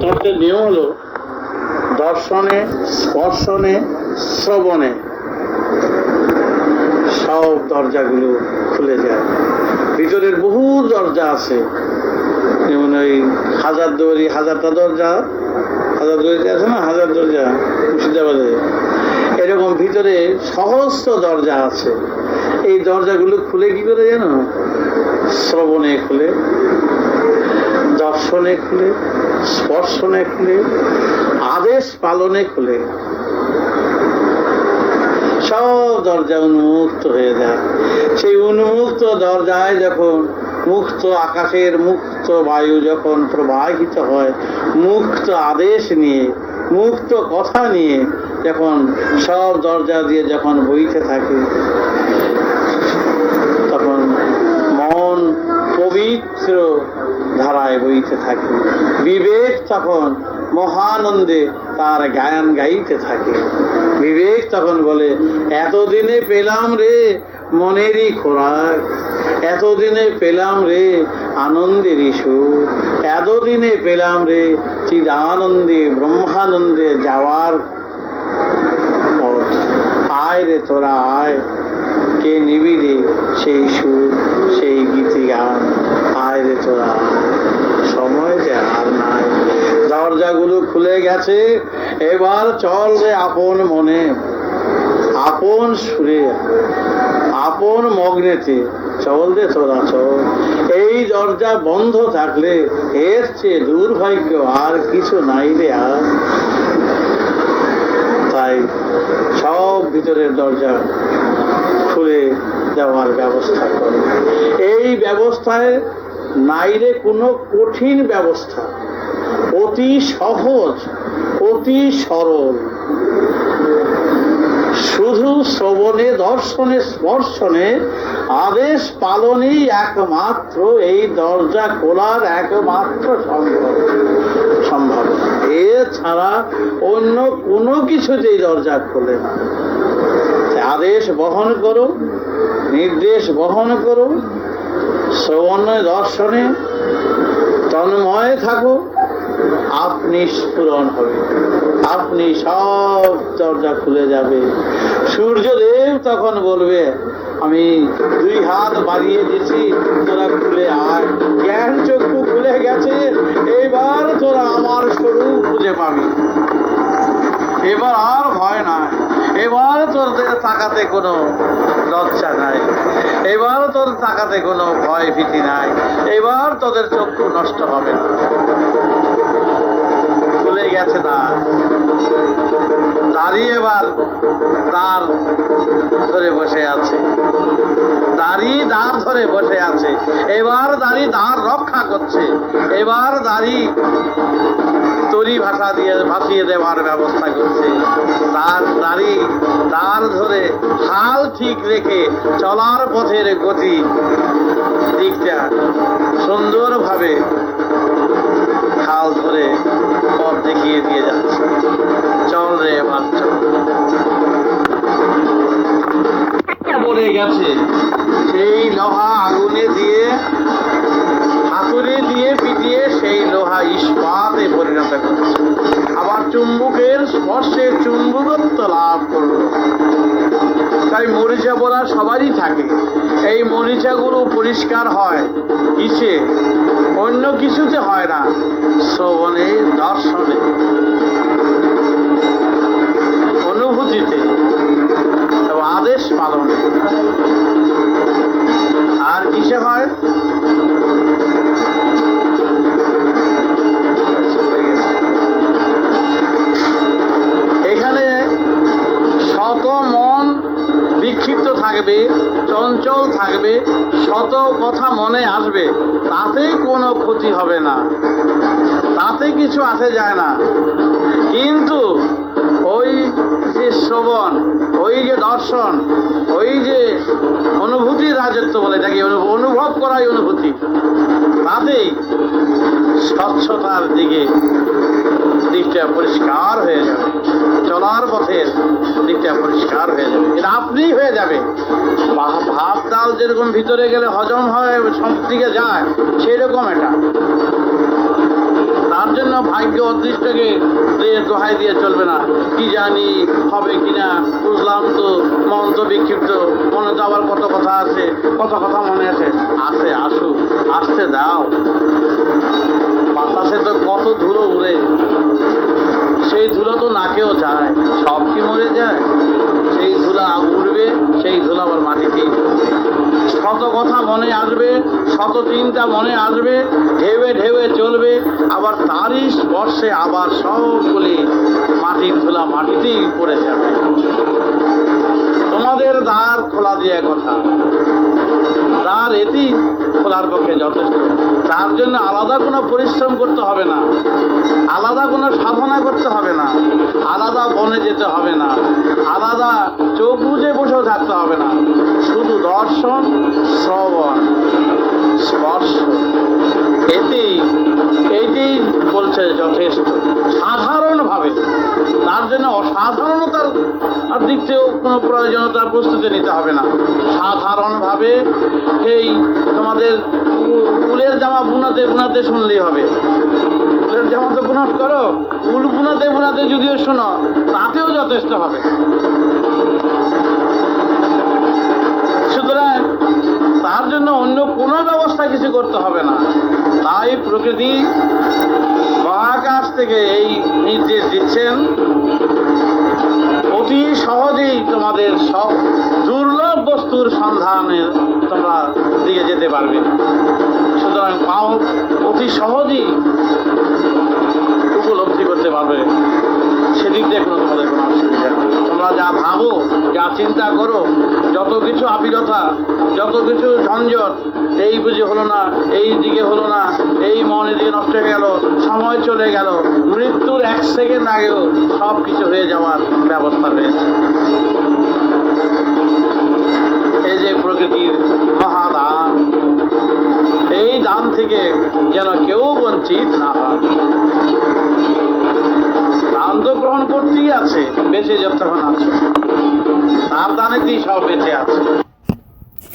তত্ত্বের নিয়ম হলো দর্শনে, স্পর্শনে, শ্রবণে। সব দরজাগুলো খুলে যায়। ভিতরের বহু দরজা আছে। যেমন ওই হাজার দুয়ারি হাজারটা দরজা। হাজার দুয়ারি আছে না? হাজার দরজা মুর্শিদাবাদে। এরকম ভিতরে সহস্র দরজা আছে। এই দরজাগুলো খুলে কি করে জানো? শ্রবণে খুলে, দর্শনে খুলে। স্পর্শনে খুলে, আদেশ পালনে খুলে। সব দরজা উন্মুক্ত হয়ে যায়। সেই উন্মুক্ত দরজায় যখন মুক্ত আকাশের মুক্ত বায়ু যখন প্রবাহিত হয়, মুক্ত আদেশ নিয়ে, মুক্ত কথা নিয়ে যখন সব দরজা দিয়ে যখন বইতে থাকে, তখন মন পবিত্র ধারায় বইতে থাকে। বিবেক তখন মহানন্দে তার গায়ন গাইতে থাকে। বিবেক তখন বলে, এতদিনে পেলাম রে মনেরই খোরাক, এতদিনে পেলাম রে আনন্দের সুর এতদিনে পেলাম রে চিদানন্দে, ব্রহ্মানন্দে যাওয়ার পথ। আয় রে তোরা, আয়। কে নিবি রে সেই সুর, সেই গীতি গান আয় রে তোরা, আয়। দরজাগুলো খুলে গেছে। এবার চল রে আপন মনে। আপন সুরে, আপন মগ্নেতে। চল রে তোরা, চল। এই দরজা বন্ধ থাকলে এর চেয়ে দুর্ভাগ্য আর কিছু নাই রে আর। তাই সব ভিতরের দরজা খুলে দেওয়ার ব্যবস্থা করে। এই ব্যবস্থায় নাইরে কোনো কঠিন ব্যবস্থা। অতি সহজ, অতি সরল। শুধু শ্রবণে, দর্শনে, স্পর্শনে আদেশ পালনই একমাত্র এই দরজা খোলার একমাত্র সম্ভব। সম্ভব। এছাড়া অন্য কোনো কিছুতেই দরজা খোলে না। আদেশ বহন করো, নির্দেশ বহন করো শ্রবণে, দর্শনে, তন্ময় থাকো। আপনি স্ফুরণ হবে। আপনি সব দরজা খুলে যাবে। সূর্যদেব তখন বলবে, আমি দুই হাত বাড়িয়ে দিয়েছি, তোরা খুলে আয়। জ্ঞান চক্ষু খুলে গেছে, এবার তোরা আমার স্বরূপ খুঁজে পাবি। এবার আর ভয় নাই। এবার তোদের তাকাতে কোনো লজ্জা নাই। এবার তোর তাকাতে কোনো ভয় ভীতি নাই। এবার তোদের চক্ষু নষ্ট হবে না। খুলে গেছে না। দাঁড়িয়ে এবার তার ধরে বসে আছে। দাঁড়িয়ে দাঁড় ধরে বসে আছে। এবার দাঁড়িয়ে দাঁড় রক্ষা করছে। এবার দাঁড়িয়ে তরি ভাষা দিয়ে ভাসিয়ে দেওয়ার ব্যবস্থা করছে। তার দাড়ি, তার ধরে হাল ঠিক রেখে চলার পথের গতি দিকটা সুন্দরভাবে হাল ধরে পথ দেখিয়ে দিয়ে যাচ্ছে। চল রে চল। পড়ে গেছে, সেই লোহা আগুনে দিয়ে পরিণত করছে আবার চুম্বকের স্পর্শে চুম্বকত্ব লাভ করল তাই মরিচা বলা সবারই থাকে। এই মরিচাগুলো পরিষ্কার হয় কিসে? অন্য কিছুতে হয় না। শ্রবণে, দর্শনে। অনুভূতিতে। আদেশ পালনে। চঞ্চল থাকবে, শত কথা মনে আসবে তাতে কোনো ক্ষতি হবে না। তাতে কিছু আসে যায় না। কিন্তু ওই যে শ্রবণ, ওই যে দর্শন, ওই যে অনুভূতির রাজত্ব বলে এটাকে অনুভব করাই অনুভূতি, তাতেই স্বচ্ছতার দিকে দিকটা পরিষ্কার হয়ে যাবে। চলার পথের দিকটা পরিষ্কার হয়ে যাবে। এটা আপনিই হয়ে যাবে। ভা- ভাত ডাল যেরকম ভিতরে গেলে হজম হয় দিকে যায় সেই রকম এটা। তার জন্য ভাগ্য অদৃষ্টকে দোহাই দিয়ে চলবে না। কি জানি হবে কিনা বুঝলাম তো, মন তো বিক্ষিপ্ত, মনে তো আবার কত কথা আছে, কত কথা মনে আছে। আছে, আসুক, আসতে দাও। বাতাসে তো কত ধুলো উড়ে। সেই ধুলো তো নাকেও যায়, সব কি মরে যায়? সেই ধুলা উড়বে, সেই ধুলা আবার মাটিতেই শত কথা মনে আসবে, শত চিন্তা মনে আসবে ঢেউে ঢেউে চলবে, আবার তারই স্পর্শে আবার সবগুলি মাটির ধুলা মাটিতেই পড়ে যাবে। তোমাদের দ্বার খোলা দিয়ে কথা। দ্বার এটি খোলার পক্ষে যথেষ্ট। তার জন্য আলাদা কোনো পরিশ্রম করতে হবে না। আলাদা কোনো সাধনা করতে হবে না। আলাদা বনে যেতে হবে না। আলাদা চোখ বুঝে বসেও থাকতে হবে না। শুধু দর্শন, শ্রবণ, স্পর্শ। এটি এইটি বলছে যথেষ্ট। সাধারণভাবে, তার জন্য অসাধারণতার আর দিক থেকেও কোনো প্রয়োজনীয়তার প্রস্তুতি নিতে হবে না। সাধারণভাবে এই তোমাদের উলের জামা বুনাতে বুনাতে শুনলেই হবে। উলের জামা তো বুনাত করো, উল বুনাতে বুনাতে যদিও শোনো, তাতেও যথেষ্ট হবে। সুতরাং তার জন্য অন্য কোনো ব্যবস্থা কিছু করতে হবে না। তাই প্রকৃতি মহাকাশ থেকে এই নির্দেশ দিচ্ছেন। অতি সহজেই তোমাদের সব দুর্লভ বস্তুর সন্ধানে তোমরা দিকে যেতে পারবে। সুতরাং পাও অতি সহজেই উপলব্ধি করতে পারবে। সেদিক দিয়ে কোনো তোমাদের কোনো অসুবিধা তোমরা যা ভাবো, যা চিন্তা করো, যত কিছু আবিরতা যত কিছু ঝঞ্ঝট, এই বুঝে হলো না, এই দিকে হলো না, এই মন এদিকে নষ্ট হয়ে গেল, সময় চলে গেল, মৃত্যুর এক সেকেন্ড আগেও সব কিছু হয়ে যাওয়ার ব্যবস্থা রয়েছে। এই যে প্রকৃতির মহাদান, এই দান থেকে যেন কেউ বঞ্চিত না হয়। দান তো গ্রহণ করতেই আছে বেঁচে যতক্ষণ আছে। তার দানেতেই সব বেঁচে আছে।